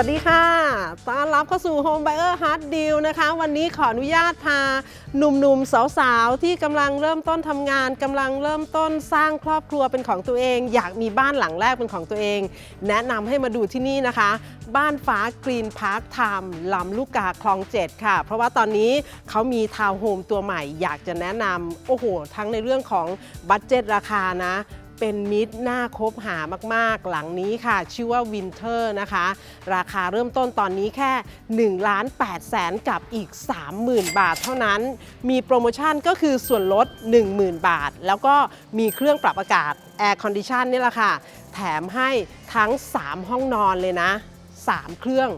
วัสดีค่ะ ต้อนรับเข้าสู่ Home Buyer Hard Deal นะคะ วันนี้ขออนุญาตพาหนุ่มๆ สาวๆ ที่กำลังเริ่มต้นทำงานกำลังเริ่มต้นสร้างครอบครัวเป็นของตัวเอง อยากมีบ้านหลังแรกเป็นของตัวเอง แนะนำให้มาดูที่นี่นะคะ บ้านฟ้ากรีนพาร์คไทม์ลำลูกกาคลอง7ค่ะ เพราะว่าตอนนี้เขามีทาวน์โฮมตัวใหม่ อยากจะแนะนำโอ้โห ทั้งในเรื่องของบัตเจ็ตราคานะ เป็นมิตรน่าคบหามากๆ หลังนี้ค่ะ ชื่อว่าวินเทอร์นะคะ ราคาเริ่มต้นตอนนี้แค่1ล้าน8แสนกับอีก 30,000 บาทเท่านั้น มีโปรโมชั่นก็คือส่วนลด 10,000 บาท แล้วก็มีเครื่องปรับอากาศ Air Condition นี่แหละค่ะ แถมให้ทั้ง 3 ห้องนอนเลยนะ 3 เครื่อง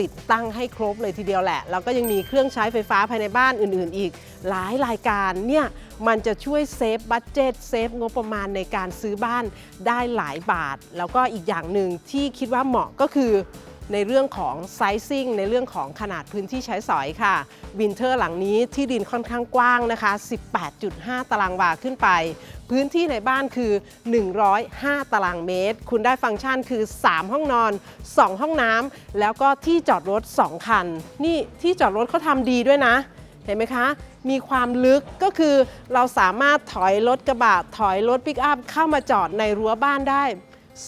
ติดตั้งให้ครบเลยทีเดียวแหละ แล้วก็ยังมีเครื่องใช้ไฟฟ้าภายในบ้านอื่นๆ อีกหลายรายการเนี่ยมันจะช่วยเซฟบัตเจตเซฟงบประมาณในการซื้อบ้านได้หลายบาท แล้วก็อีกอย่างหนึ่งที่คิดว่าเหมาะก็คือในเรื่องของไซซิ่งในเรื่องของขนาดพื้นที่ใช้สอยค่ะ วินเทอร์หลังนี้ที่ดินค่อนข้างกว้างนะคะ 18.5 ตารางวาขึ้นไป พื้นที่ในบ้านคือ 105 ตารางเมตร คุณได้ฟังก์ชันคือ 3 ห้องนอน 2 ห้องน้ำแล้วก็ที่จอดรถ 2 คัน นี่ที่จอดรถเขาทำดีด้วยนะ เห็นไหมคะ มีความลึกก็คือเราสามารถถอยรถกระบะถอยรถปิกอัพเข้ามาจอดในรั้วบ้านได้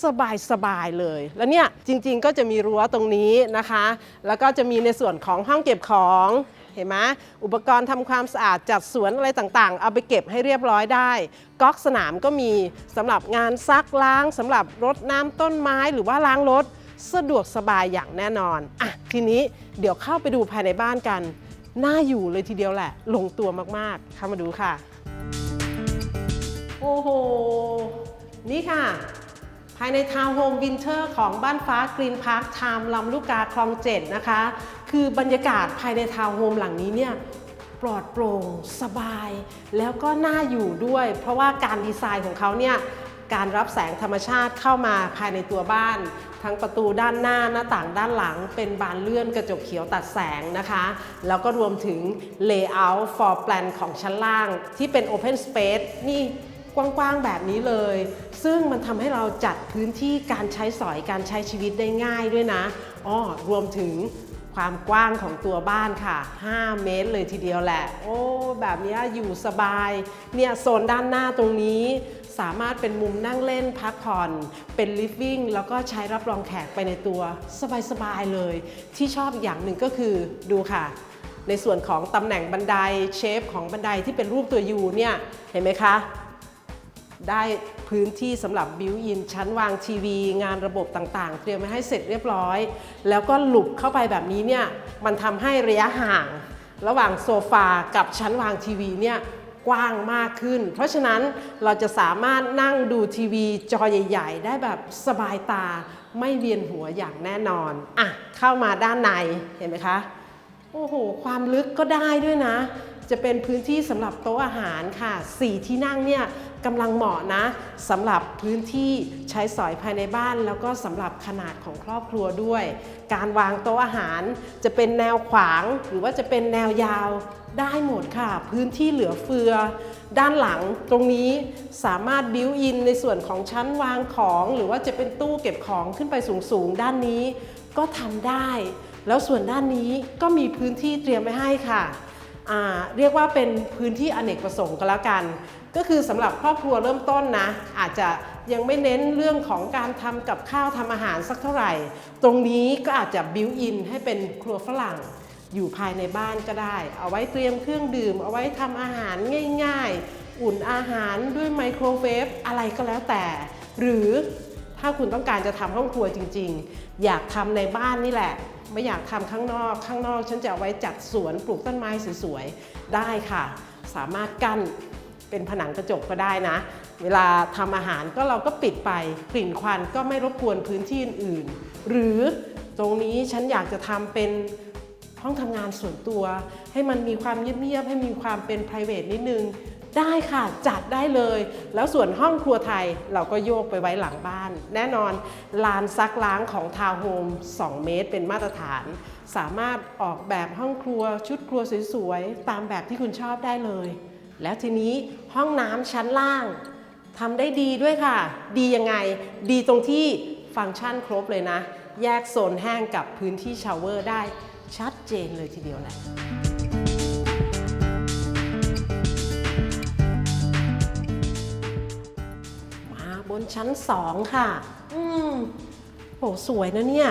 สบายสบายๆเลย แล้วเนี่ยจริงๆก็จะมีรั้วตรงนี้นะคะ แล้วก็จะมีในส่วนของห้องเก็บของ เห็นไหมอุปกรณ์ทำความสะอาดจัดสวนอะไรต่างๆ เอาไปเก็บให้เรียบร้อยได้ก๊อกสนามก็มีสำหรับงานซักล้างสำหรับรดน้ำต้นไม้หรือว่าล้างรถ สะดวกสบายอย่างแน่นอนอะทีนี้เดี๋ยวเข้าไปดูภายในบ้านกัน น่าอยู่เลยทีเดียวแหละ ลงตัวมากๆเข้ามาดูค่ะ โอ้โห นี่ค่ะ ภายในทาวน์โฮมวินเทอร์ของบ้านฟ้ากรีนพาร์คไทม์ลำลูกกาคลองเจ็ดนะคะ คือบรรยากาศภายในทาวน์โฮมหลังนี้เนี่ยปลอดโปร่งสบาย แล้วก็น่าอยู่ด้วย เพราะว่าการดีไซน์ของเขาเนี่ยการรับแสงธรรมชาติเข้ามาภายในตัวบ้าน ทั้งประตูด้านหน้าหน้าต่างด้านหลัง เป็นบานเลื่อนกระจกเขียวตัดแสงนะคะ แล้วก็รวมถึง layout for plan ของชั้นล่างที่เป็น open space นี่ กว้างๆแบบนี้เลย ซึ่งมันทำให้เราจัดพื้นที่การใช้สอยการใช้ชีวิตได้ง่ายด้วยนะอ้อรวมถึงความกว้างของตัวบ้านค่ะ 5 เมตรเลยทีเดียวแหละ โอ้ แบบนี้อยู่สบาย เนี่ยโซนด้านหน้าตรงนี้ สามารถเป็นมุมนั่งเล่นพักผ่อน เป็น living แล้วก็ใช้รับรองแขกไปในตัวสบายๆเลย ที่ชอบอย่างหนึ่งก็คือดูค่ะ ในส่วนของตำแหน่งบันไดเชฟของบันไดที่เป็นรูปตัวยูเนี่ย เห็นไหมคะ ได้พื้นที่สำหรับบิวอินชั้นวางทีวี งานระบบต่างๆ เตรียมไว้ให้เสร็จเรียบร้อย แล้วก็หลุบเข้าไปแบบนี้เนี่ยมันทำให้ระยะห่าง ระหว่างโซฟากับชั้นวางทีวีเนี่ยกว้างมากขึ้น เพราะฉะนั้นเราจะสามารถนั่งดูทีวีจอใหญ่ ๆ ได้แบบสบายตาไม่เวียนหัวอย่างแน่นอนอะเข้ามาด้านในเห็นไหมคะ โอ้โห ความลึกก็ได้ด้วยนะ จะเป็นพื้นที่สำหรับโต๊ะอาหารค่ะ 4 ที่นั่งเนี่ยกำลังเหมาะนะสำหรับพื้นที่ใช้สอยภายในบ้าน แล้วก็สำหรับขนาดของครอบครัวด้วย การวางโต๊ะอาหารจะเป็นแนวขวาง หรือว่าจะเป็นแนวยาวได้หมดค่ะ พื้นที่เหลือเฟือ ด้านหลังตรงนี้สามารถบิวอินในส่วนของชั้นวางของ หรือว่าจะเป็นตู้เก็บของขึ้นไปสูงๆ ด้านนี้ก็ทำได้ แล้วส่วนด้านนี้ก็มีพื้นที่เตรียมไว้ให้ค่ะ เรียกว่าเป็นพื้นที่อเนกประสงค์ก็แล้วกัน ก็คือสำหรับครอบครัวเริ่มต้นนะ อาจจะยังไม่เน้นเรื่องของการทำกับข้าวทำอาหารสักเท่าไหร่ ตรงนี้ก็อาจจะบิวอินให้เป็นครัวฝรั่งอยู่ภายในบ้านก็ได้ เอาไว้เตรียมเครื่องดื่ม เอาไว้ทำอาหารง่าย ๆ อุ่นอาหารด้วยไมโครเวฟอะไรก็แล้วแต่ หรือถ้าคุณต้องการจะทำห้องครัวจริง ๆ อยากทำในบ้านนี่แหละ ไม่อยากทำข้างนอกข้างนอก ฉันจะเอาไว้จัดสวนปลูกต้นไม้สวยๆได้ค่ะ สามารถกั้นเป็นผนังกระจกก็ได้นะ เวลาทำอาหารก็เราก็ปิดไปกลิ่นควันก็ไม่รบกวนพื้นที่อื่นๆหรือตรงนี้ฉันอยากจะทำเป็นห้องทำงานส่วนตัว ให้มันมีความเงียบๆให้มีความเป็น p r i v a t นิดนึง ได้ค่ะจัดได้เลย แล้วส่วนห้องครัวไทยเราก็โยกไปไว้หลังบ้าน แน่นอนลานซักล้างของทาวน์โฮม 2 เมตรเป็นมาตรฐาน สามารถออกแบบห้องครัวชุดครัวสวยๆ ตามแบบที่คุณชอบได้เลย แล้วทีนี้ห้องน้ำชั้นล่างทำได้ดีด้วยค่ะ ดียังไง ดีตรงที่ฟังก์ชันครบเลยนะ แยกโซนแห้งกับพื้นที่ชาวเวอร์ได้ชัดเจนเลยทีเดียวแหละ นชั้น 2 ค่ะ อืมโหสวยนะเนี่ย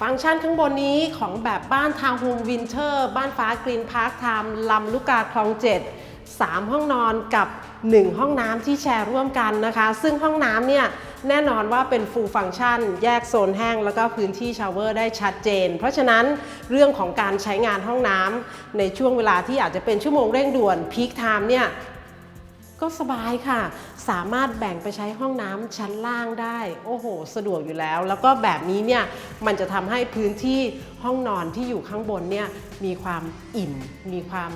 ฟังก์ชันข้างบนนี้ของแบบบ้านทาวน์โฮมวินเทอร์ บ้านฟ้ากรีนพาร์คไทม์ลำลูกกาคลองเจ็ด3ห้องนอนกับ 1 ห้องน้ำที่แชร์ร่วมกันนะคะ ซึ่งห้องน้ำเนี่ยแน่นอนว่าเป็นฟูลฟังก์ชัน แยกโซนแห้ง แล้วก็พื้นที่ชาวเวอร์ได้ชัดเจน เพราะฉะนั้นเรื่องของการใช้งานห้องน้ำในช่วงเวลาที่อาจจะเป็นชั่วโมงเร่งด่วนพีคไทม์เนี่ย ก็สบายค่ะ สามารถแบ่งไปใช้ห้องน้ำชั้นล่างได้ โอ้โห สะดวกอยู่แล้ว แล้วก็แบบนี้เนี่ย มันจะทำให้พื้นที่ห้องนอนที่อยู่ข้างบนเนี่ย มีความอิ่ม มีความ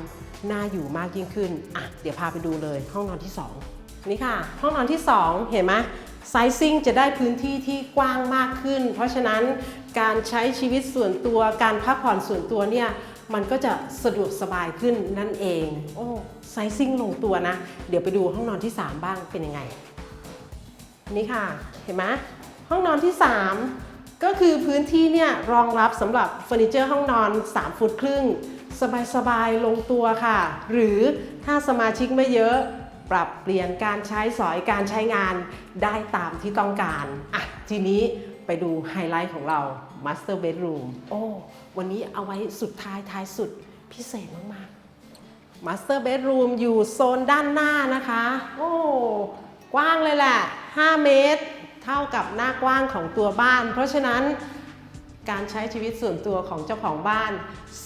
น่าอยู่มากยิ่งขึ้น อะ เดี๋ยวพาไปดูเลยห้องนอนที่ 2 นี่ค่ะ ห้องนอนที่ 2 เห็นไหมไซซิ่งจะได้พื้นที่ที่กว้างมากขึ้น เพราะฉะนั้นการใช้ชีวิตส่วนตัว การพักผ่อนส่วนตัวเนี่ย มันก็จะสะดวกสบายขึ้นนั่นเอง โอ้ไซซิ่งลงตัวนะ เดี๋ยวไปดูห้องนอนที่ 3 บ้างเป็นยังไง นี่ค่ะเห็นไหมห้องนอนที่ 3 ก็คือพื้นที่เนี่ยรองรับสำหรับเฟอร์นิเจอร์ห้องนอน 3 ฟุตครึ่ง สบายๆลงตัวค่ะ หรือถ้าสมาชิกไม่เยอะปรับเปลี่ยนการใช้สอยการใช้งานได้ตามที่ต้องการ อะ ทีนี้ ไปดูไฮไลท์ของเรา Master Bedroom โอ้ วันนี้เอาไว้สุดท้ายท้ายสุดพิเศษมากๆ Master Bedroom อยู่โซนด้านหน้านะคะ โอ้ กว้างเลยแหละ 5 เมตร เท่ากับหน้ากว้างของตัวบ้าน เพราะฉะนั้นการใช้ชีวิตส่วนตัวของเจ้าของบ้าน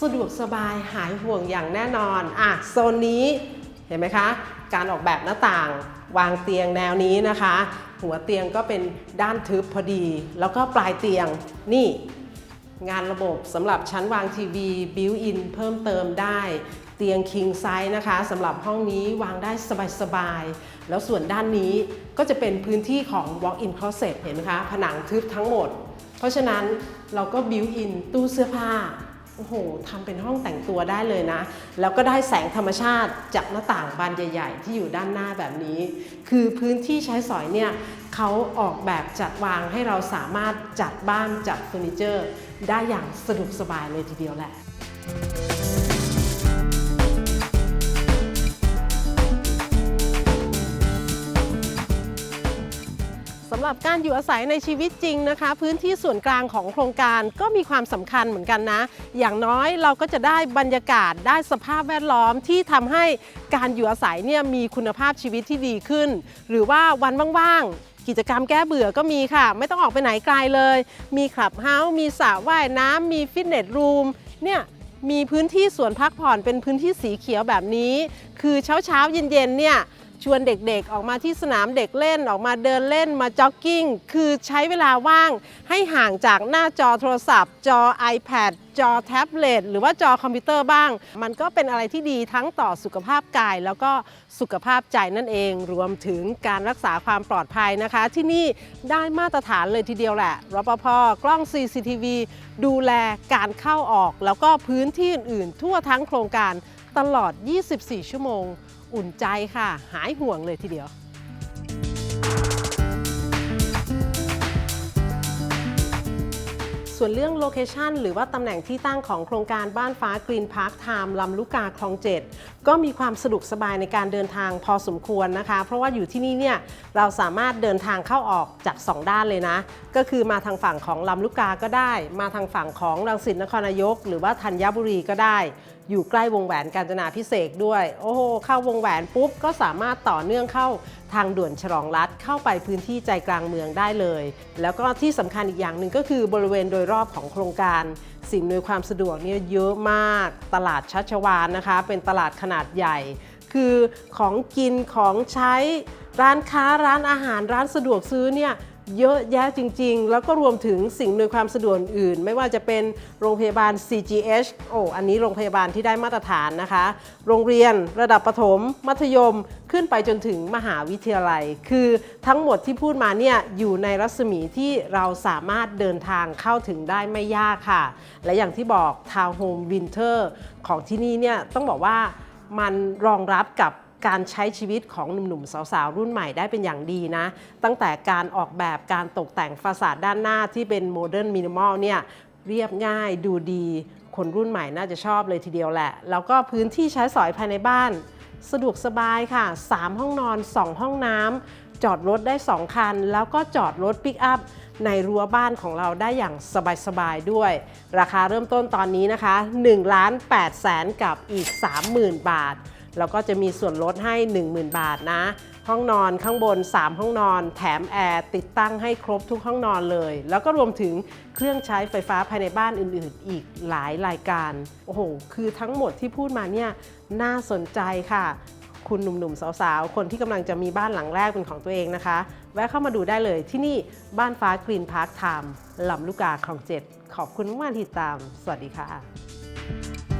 สะดวกสบายหายห่วงอย่างแน่นอน อะ โซนนี้เห็นไหมคะ การออกแบบหน้าต่างวางเตียงแนวนี้นะคะ หัวเตียงก็เป็นด้านทึบพอดี แล้วก็ปลายเตียงนี่งานระบบสำหรับชั้นวางทีวีบิวอินเพิ่มเติมได้ เตียง king size นะคะสำหรับห้องนี้วางได้สบายๆ แล้วส่วนด้านนี้ก็จะเป็นพื้นที่ของ walk-in closet เห็นไหมคะ ผนังทึบทั้งหมด เพราะฉะนั้นเราก็บิวอินตู้เสื้อผ้า โอ้โหทำเป็นห้องแต่งตัวได้เลยนะ แล้วก็ได้แสงธรรมชาติจากหน้าต่างบานใหญ่ ๆ ที่อยู่ด้านหน้าแบบนี้ คือพื้นที่ใช้สอยเนี่ยเขาออกแบบจัดวางให้เราสามารถจัดบ้านจัดเฟอร์นิเจอร์ ได้อย่างสะดวกสบายเลยทีเดียวแหละ หรับการอยู่อาศัยในชีวิตจริงนะคะ พื้นที่ส่วนกลางของโครงการก็มีความสำคัญเหมือนกันนะ อย่างน้อยเราก็จะได้บรรยากาศได้สภาพแวดล้อมที่ทำให้การอยู่อาศัยเนี่ยมีคุณภาพชีวิตที่ดีขึ้น หรือว่าวันว่างๆกิจกรรมแก้เบื่อก็มีค่ะ ไม่ต้องออกไปไหนไกลเลย มีคลับเฮาส์มีสระว่ายน้ำมีฟิตเนสรูมเนี่ยมีพื้นที่สวนพักผ่อนเป็นพื้นที่สีเขียวแบบนี้ คือเช้าเช้าๆเย็นเนี่ย ชวนเด็กๆ ออกมาที่สนามเด็กเล่นออกมาเดินเล่นมาจ็อกกิ้ง คือใช้เวลาว่างให้ห่างจากหน้าจอโทรศัพท์ จอ iPad จอแท็บเล็ตหรือว่าจอคอมพิวเตอร์บ้าง มันก็เป็นอะไรที่ดีทั้งต่อสุขภาพกาย แล้วก็สุขภาพใจนั่นเอง รวมถึงการรักษาความปลอดภัยนะคะ ที่นี่ได้มาตรฐานเลยทีเดียวแหละรปภกล้อง CCTV ดูแลการเข้าออก แล้วก็พื้นที่อื่นๆ ทั่วทั้งโครงการ ตลอด 24 ชั่วโมง อุ่นใจค่ะ หายห่วงเลยทีเดียวส่วนเรื่องโลเคชันหรือว่าตำแหน่งที่ตั้งของโครงการบ้านฟ้ากรีนพาร์คไทม์ลำลูกกาคลองเจ็ดก็มีความสะดวกสบายในการเดินทางพอสมควรนะคะ เพราะว่าอยู่ที่นี่เนี่ยเราสามารถเดินทางเข้าออกจาก 2 ด้านเลยนะ ก็คือมาทางฝั่งของลำลูกกาก็ได้ มาทางฝั่งของรังสิตนครนายก หรือว่าธัญบุรีก็ได้ อยู่ใกล้วงแหวนกาญจนาพิเศษด้วย โอ้โหเข้าวงแหวนปุ๊บก็สามารถต่อเนื่องเข้าทางด่วนฉลองรัฐเข้าไปพื้นที่ใจกลางเมืองได้เลย แล้วก็ที่สำคัญอีกอย่างหนึ่งก็คือบริเวณโดยรอบของโครงการสิ่งอำนวยความสะดวกเนี่ยเยอะมาก ตลาดชัชวานนะคะ เป็นตลาดขนาดใหญ่ คือของกินของใช้ร้านค้าร้านอาหารร้านสะดวกซื้อเนี่ย เยอะแยะจริง ๆ แล้วก็รวมถึงสิ่งอำนวยความสะดวกอื่น ไม่ว่าจะเป็นโรงพยาบาล CGH โอ้อันนี้โรงพยาบาลที่ได้มาตรฐานนะคะ โรงเรียนระดับประถม มัธยมขึ้นไปจนถึงมหาวิทยาลัย คือทั้งหมดที่พูดมาเนี่ยอยู่ในรัศมีที่เราสามารถเดินทางเข้าถึงได้ไม่ยากค่ะ และอย่างที่บอกทาวน์โฮมวินเทอร์ของที่นี่เนี่ยต้องบอกว่ามันรองรับกับ การใช้ชีวิตของหนุ่มๆสาวๆ รุ่นใหม่ได้เป็นอย่างดีนะ ตั้งแต่การออกแบบการตกแต่งฟาสาดด้านหน้าที่เป็นโมเดิร์นมินิมอลเนี่ยเรียบง่ายดูดี คนรุ่นใหม่น่าจะชอบเลยทีเดียวแหละ แล้วก็พื้นที่ใช้สอยภายในบ้าน สะดวกสบายค่ะ 3 ห้องนอน 2 ห้องน้ำจอดรถได้ 2 คัน แล้วก็จอดรถปิกอัพในรั้วบ้านของเราได้อย่างสบายๆด้วย ราคาเริ่มต้นตอนนี้นะคะ1ล้าน8แสนกับอีก 30,000 บาท แล้วก็จะมีส่วนลดให้ 10,000 บาทนะ ห้องนอนข้างบน 3 ห้องนอน แถมแอร์ติดตั้งให้ครบทุกห้องนอนเลย แล้วก็รวมถึงเครื่องใช้ไฟฟ้าภายในบ้านอื่นๆ อีกหลายรายการ โอ้โห คือทั้งหมดที่พูดมาเนี่ยน่าสนใจค่ะ คุณหนุ่มๆ สาวๆ คนที่กำลังจะมีบ้านหลังแรกเป็นของตัวเองนะคะ แวะเข้ามาดูได้เลยที่นี่บ้านฟ้ากรีนพาร์คไทม์ลำลูกกาคลองเจ็ดขอบคุณมากที่ติดตาม สวัสดีค่ะ